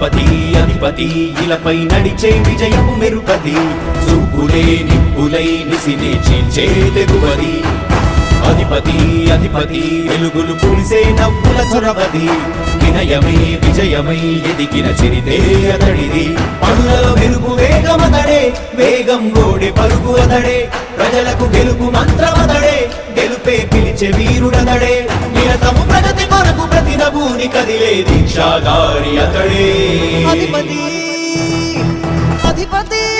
అధిపతి అధిపతి ఇలపై నడిచే విజయము మెరుపది చూపులే నిప్పులై నిసినే చీల్చే తెగువది. అధిపతి అధిపతి వెలుగులు పులిసే నవ్వుల చొరవది వినయమై విజయమై ఎదిగిన చిరితే అతడిది. పనుల వెలుగు వేగమతడే వేగం గోడె పరుగు అతడే. ప్రజలకు గెలుపు మంత్రమతడే గెలుపే పిలిచే వీరుడతడే. నిరతము ప్రగతి కొరకు ప్రతి నభూని కదిలే దీక్షాధారి అతడే. అధిపతి అధిపతి.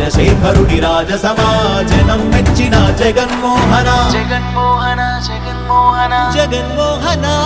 రాజశేఖరుడి రాజసమా జనం మెచ్చిన జగన్మోహన. జగన్మోహన జగన్మోహన. జగన్మోహన.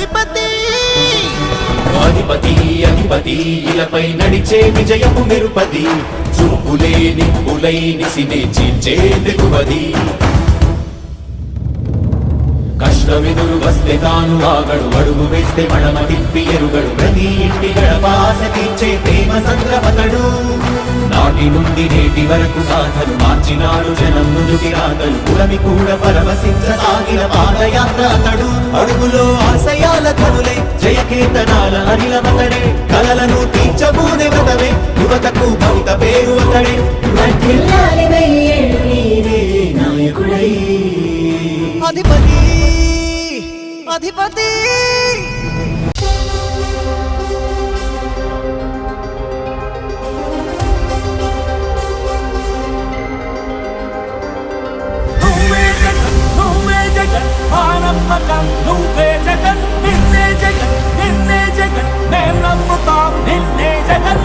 అధిపతి. అధిపతి అధిపతి ఇలపై నడిచే విజయపు నిరుపది చూపులే నిప్పులై నిసినే చీల్చే తెగువది కష్టమెదురు వస్తే తాను ఆగడు అడుగు వేస్తే మడమ తిప్పి ఎరుగడు. ప్రతి ఇంటి గడపాస తీర్చే ప్రేమ సంద్రపతడు. నాటి నుండి నేటి వరకు సాధలు మార్చినాడు జనం నుదుటి రాగలు పురమి కూడా పరవశించసాగిన పాదయాత్ర అతడు. అడుగులో ఆశయాల కనులై జయకేతనాల అనిలమతడే. కలలను తీర్చబూనే వ్రతమే యువతకు భవిత పేరు అతడే. అధిపతి అధిపతి నువ్వే జగన్ నువ్వే జగన్ ఆనమ్మకం నువ్వే జగన్ నిన్నే జగన్ నిన్నే జగన్ మేం నమ్ముతాం నిన్నే జగన్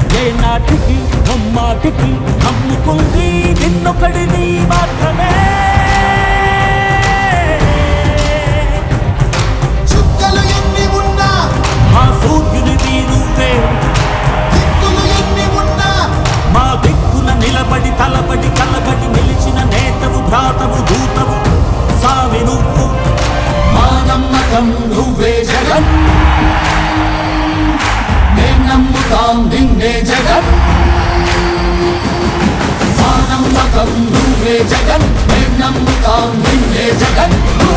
నాటికి ముమ్మాటికి నమ్ముకుంది నిన్నొకడిని మాత్రమే. నమ్ముతాం నిన్నే జగన్. మా నమ్మకం నువ్వే జగన్ మేం నమ్ముతాం నిన్నే జగన్ జగన్.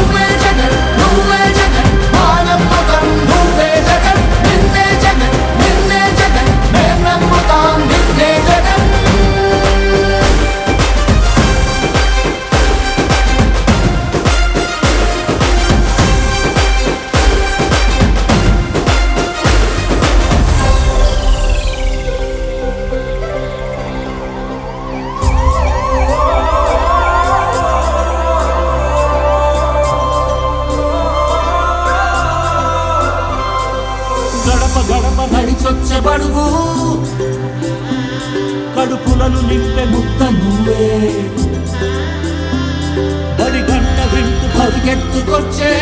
గడప కడుపులను నింపే ముక్త నువ్వే. బడి గంట వింటూ పరిగెత్తుకొచ్చే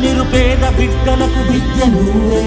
నిరుపేద బిడ్డలకు విద్య నువ్వే.